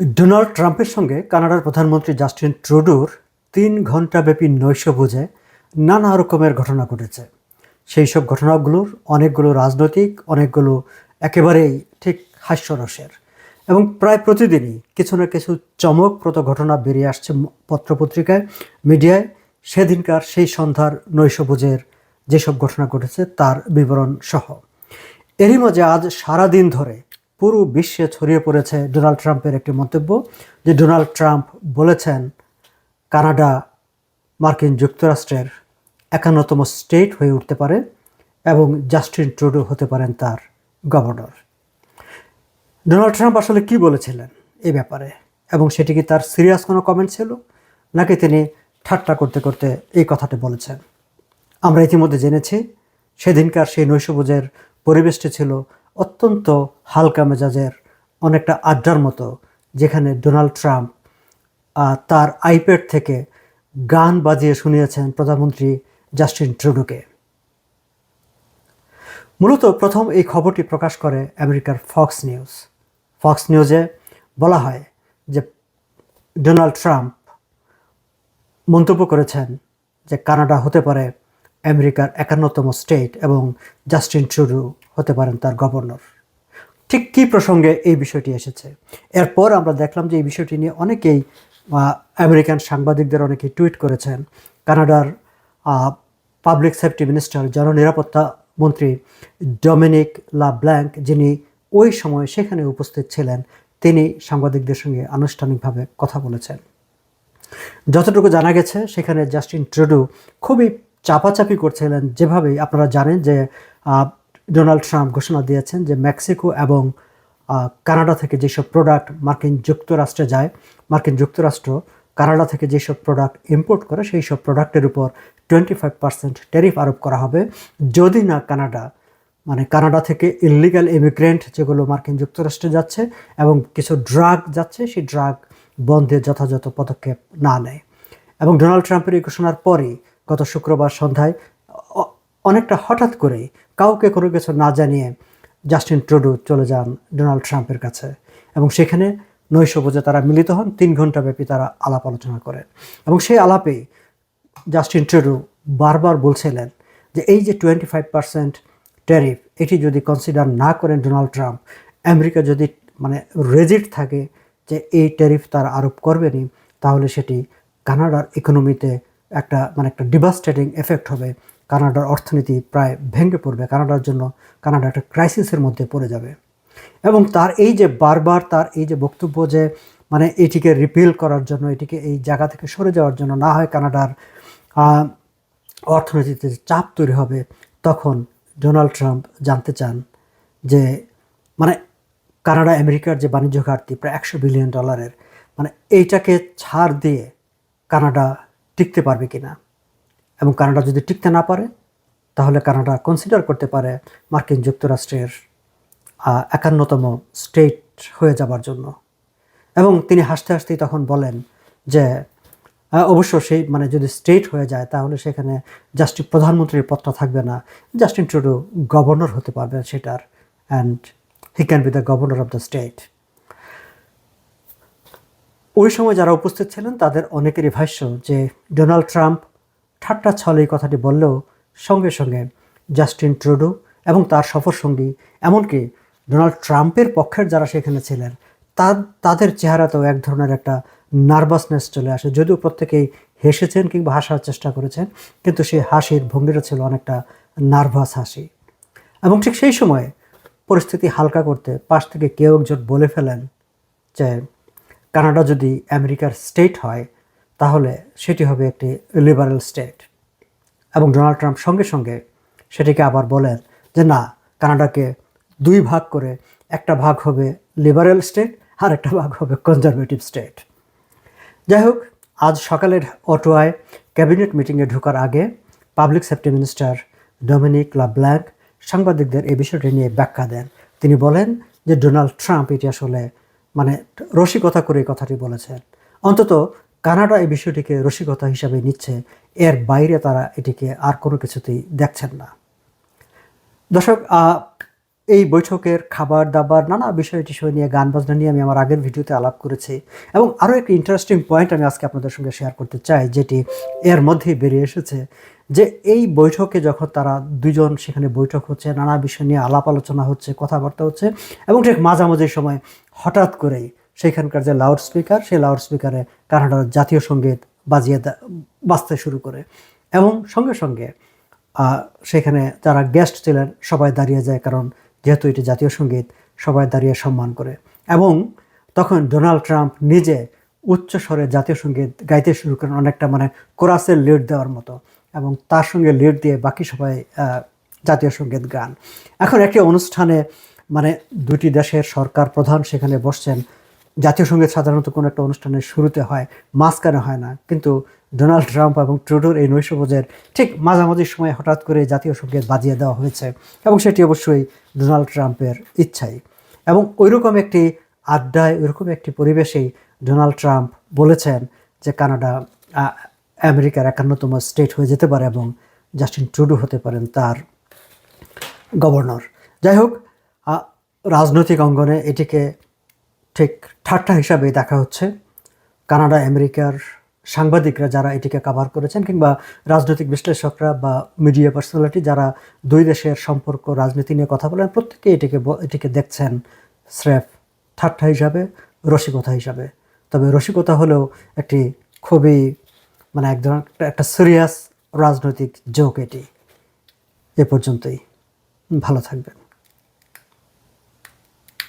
Donald ট্রাম্পের সঙ্গে কানাডার প্রধানমন্ত্রী জাস্টিন ট্রুডোর তিন ঘণ্টাব্যাপী নৈশভোজে নানা রকমের ঘটনা ঘটেছে। সেই সব ঘটনাগুলোর অনেকগুলো রাজনৈতিক, অনেকগুলো একেবারেই ঠিক হাস্যরসের। এবং প্রায় প্রতিদিনই কিছু না কিছু চমকপ্রদ ঘটনা বেরিয়ে আসছে পত্রপত্রিকায়, মিডিয়ায়। সেদিনকার সেই সন্ধ্যার নৈশভোজের যেসব ঘটনা ঘটেছে তার বিবরণ সহ। এরই মাঝে আজ সারা দিন ধরে পুরো বিশ্বে ছড়িয়ে পড়েছে ডোনাল্ড ট্রাম্পের একটি মন্তব্য যে ডোনাল্ড ট্রাম্প বলেছেন, কানাডা মার্কিন যুক্তরাষ্ট্রের একান্নতম স্টেট হয়ে উঠতে পারে এবং জাস্টিন ট্রুডো হতে পারেন তার গভর্নর। ডোনাল্ড ট্রাম্প আসলে কি বলেছিলেন এই ব্যাপারে? এবং সেটি কি তার সিরিয়াস কোনো কমেন্ট ছিল? নাকি তিনি ঠাট্টা করতে করতে এই কথাটি বলেছেন? আমরা ইতিমধ্যে জেনেছি, সেদিনকার সেই নৈশভোজের পরিবেশটি ছিল অত্যন্ত হালকা মেজাজের অনেকটা আড্ডার মতো, যেখানে ডোনাল্ড ট্রাম্প তার আইপ্যাড থেকে গান বাজিয়ে শুনিয়েছেন প্রধানমন্ত্রী জাস্টিন ট্রুডোকে। মূলত প্রথম এই খবরটি প্রকাশ করে আমেরিকার ফক্স নিউজ। ফক্স নিউজে বলা হয় যে ডোনাল্ড ট্রাম্প মন্তব্য করেছেন যে কানাডা হতে পারে আমেরিকার একান্নতম স্টেট এবং জাস্টিন ট্রুডু হতে পারেন তার গভর্নর। ঠিক কী প্রসঙ্গে এই বিষয়টি এসেছে? এরপর আমরা দেখলাম যে এই বিষয়টি নিয়ে অনেকেই আমেরিকান সাংবাদিকদের অনেকেই টুইট করেছেন। কানাডার পাবলিক সেফটি মিনিস্টার, জননিরাপত্তা মন্ত্রী ডমিনিক লা ব্ল্যাঙ্ক যিনি ওই সময় সেখানে উপস্থিত ছিলেন, তিনি সাংবাদিকদের সঙ্গে আনুষ্ঠানিকভাবে কথা বলেছেন। যতটুকু জানা গেছে, সেখানে জাস্টিন ট্রুডু খুবই চাপাচাপি করছিলেন। যেভাবেই আপনারা জানেন যে ডোনাল্ড ট্রাম্প ঘোষণা দিয়েছেন যে, মেক্সিকো এবং কানাডা থেকে যেসব প্রোডাক্ট মার্কিন যুক্তরাষ্ট্রে যায়, মার্কিন যুক্তরাষ্ট্র কানাডা থেকে যেসব প্রোডাক্ট ইম্পোর্ট করে, সেই সব প্রোডাক্টের উপর টোয়েন্টি ফাইভ পার্সেন্ট ট্যারিফ আরোপ করা হবে। যদি না কানাডা মানে কানাডা থেকে ইলিগাল ইমিগ্রেন্ট যেগুলো মার্কিন যুক্তরাষ্ট্রে যাচ্ছে এবং কিছু ড্রাগ যাচ্ছে, সেই ড্রাগ বন্ধে যথাযথ পদক্ষেপ না নেয়। এবং ডোনাল্ড ট্রাম্পের এই ঘোষণার পরেই গত শুক্রবার সন্ধ্যায় অনেকটা হঠাৎ করে কাউকে কোনো কিছু না জানিয়ে জাস্টিন ট্রুডু চলে যান ডোনাল্ড ট্রাম্পের কাছে এবং সেখানে নৈশভোজে তারা মিলিত হন, তিন ঘণ্টা ব্যাপী তারা আলাপ আলোচনা করেন। এবং সেই আলাপে জাস্টিন ট্রুডু বারবার বলছিলেন যে এই যে টোয়েন্টি ফাইভ পার্সেন্ট ট্যারিফ, এটি যদি কনসিডার না করেন ডোনাল্ড ট্রাম্প, আমেরিকা যদি মানে রেজিট থাকে যে এই ট্যারিফ তার আরোপ করবেনই, তাহলে সেটি কানাডার ইকোনমিতে একটা মানে একটা ডিভাস্টেটিং এফেক্ট হবে। কানাডার অর্থনীতি প্রায় ভেঙে পড়বে। কানাডার জন্য কানাডা একটা ক্রাইসিসের মধ্যে পড়ে যাবে। এবং তার এই যে বারবার তার এই যে বক্তব্য যে মানে এটিকে রিপিল করার জন্য, এটিকে এই জায়গা থেকে সরে যাওয়ার জন্য না হয় কানাডার অর্থনীতিতে চাপ তৈরি হবে, তখন ডোনাল্ড ট্রাম্প জানতে চান যে মানে কানাডা আমেরিকার যে বাণিজ্য ঘাটতি প্রায় একশো বিলিয়ন ডলারের মানে এইটাকে ছাড় দিয়ে কানাডা টিকতে পারবে কি না এবং কানাডা যদি টিকতে না পারে, তাহলে কানাডা কনসিডার করতে পারে মার্কিন যুক্তরাষ্ট্রের একান্নতম স্টেট হয়ে যাবার জন্য। এবং তিনি হাসতে হাসতেই তখন বলেন যে অবশ্য সেই মানে যদি স্টেট হয়ে যায়, তাহলে সেখানে জাস্টিন প্রধানমন্ত্রীর পদটা থাকবে না। জাস্টিন ট্রুডো গভর্নর হতে পারবে সেটার and he can be the governor of the state ওই সময় যারা উপস্থিত ছিলেন, তাদের অনেকেরই ভাষ্য যে ডোনাল্ড ট্রাম্প ঠাট্টা ছলে এই কথাটি বললেও সঙ্গে সঙ্গে জাস্টিন ট্রুডো এবং তার সফর সঙ্গী এমনকি ডোনাল্ড ট্রাম্পের পক্ষের যারা সেখানে ছিলেন, তা, তাদের চেহারাতেও এক ধরনের একটা নার্ভাসনেস চলে আসে। যদিও প্রত্যেকেই হেসেছেন কিংবা হাসার চেষ্টা করেছেন, কিন্তু সেই হাসির ভঙ্গিটা ছিল অনেকটা নার্ভাস হাসি। এবং ঠিক সেই সময় পরিস্থিতি হালকা করতে পাশ থেকে কেউ একজন বলে ফেলেন যে কানাডা যদি আমেরিকার স্টেট হয়, তাহলে সেটি হবে একটি লিবারেল স্টেট। এবং ডোনাল্ড ট্রাম্প সঙ্গে সঙ্গে সেটিকে আবার বলেন যে, না, কানাডাকে দুই ভাগ করে একটা ভাগ হবে লিবারেল স্টেট আর একটা ভাগ হবে কনজারভেটিভ স্টেট। যাই হোক, আজ সকালের অটোয়ায় ক্যাবিনেট মিটিংয়ে ঢোকার আগে public safety minister Dominic LeBlanc সাংবাদিকদের এই বিষয়টি নিয়ে ব্যাখ্যা দেন। তিনি বলেন যে, ডোনাল্ড ট্রাম্প, এটি আসলে মানে রসিকতা করে এই কথাটি বলেছেন। অন্তত কানাডা এই বিষয়টিকে রসিকতা হিসাবে নিচ্ছে, এর বাইরে তারা এটিকে আর কোনো কিছুতেই দেখছেন না। দর্শক এই বৈঠকের খাবার দাবার নানা বিষয় টিষয় নিয়ে গান বাজনা নিয়ে আমি আমার আগের ভিডিওতে আলাপ করেছি এবং আরও একটি ইন্টারেস্টিং পয়েন্ট আমি আজকে আপনাদের সঙ্গে শেয়ার করতে চাই, যেটি এর মধ্যেই বেরিয়ে এসেছে। যে এই বৈঠকে যখন তারা দুজন সেখানে বৈঠক হচ্ছে, নানা বিষয় নিয়ে আলাপ আলোচনা হচ্ছে, কথাবার্তা হচ্ছে এবং ঠিক মাঝামাঝি সময় হঠাৎ করেই সেখানকার যে লাউড স্পিকার সেই লাউড স্পিকারে কানাডার জাতীয় সংগীত বাজিয়ে বাজতে শুরু করে এবং সঙ্গে সঙ্গে সেখানে যারা গেস্ট ছিলেন সবাই দাঁড়িয়ে যায় কারণ যেহেতু এটি জাতীয় সংগীত, সবাই দাঁড়িয়ে সম্মান করে এবং তখন ডোনাল্ড ট্রাম্প নিজে উচ্চ স্বরে জাতীয় সংগীত গাইতে শুরু করেন অনেকটা মানে কোরাসের লিড দেওয়ার মতো। এবং তার সঙ্গে লিড দিয়ে বাকি সবাই জাতীয় সংগীত গান। এখন একটি অনুষ্ঠানে মানে দুটি দেশের সরকার প্রধান সেখানে বসছেন। জাতীয় সংগীত সাধারণত কোনো একটা অনুষ্ঠানের শুরুতে হয়, মাঝখানে হয় না। কিন্তু ডোনাল্ড ট্রাম্প এবং ট্রুডোর এই নৈশভোজের ঠিক মাঝামাঝি সময় হঠাৎ করে জাতীয় সংগীত বাজিয়ে দেওয়া হয়েছে এবং সেটি অবশ্যই ডোনাল্ড ট্রাম্পের ইচ্ছাই। এবং ওইরকম একটি আড্ডায়, ওইরকম একটি পরিবেশেই ডোনাল্ড ট্রাম্প বলেছেন যে কানাডা আমেরিকার একান্নতম স্টেট হয়ে যেতে পারে এবং জাস্টিন ট্রুডো হতে পারেন তার গভর্নর। যাই হোক রাজনৈতিক অঙ্গনে এটিকে ঠিক ঠাট্টা হিসাবে দেখা হচ্ছে। কানাডা, আমেরিকার সাংবাদিকরা যারা এটিকে কাভার করেছেন কিংবা রাজনৈতিক বিশ্লেষকরা বা মিডিয়া পার্সোনালিটি যারা দুই দেশের সম্পর্ক, রাজনীতি নিয়ে কথা বলেন প্রত্যেকে এটিকে এটিকে দেখছেন স্রেফ ঠাট্টা হিসাবে, রসিকতা হিসাবে। তবে রসিকতা হলেও একটি খুবই মানে এক ধরনের একটা সিরিয়াস রাজনৈতিক জোক এটি। এ পর্যন্তই। ভালো থাকবেন।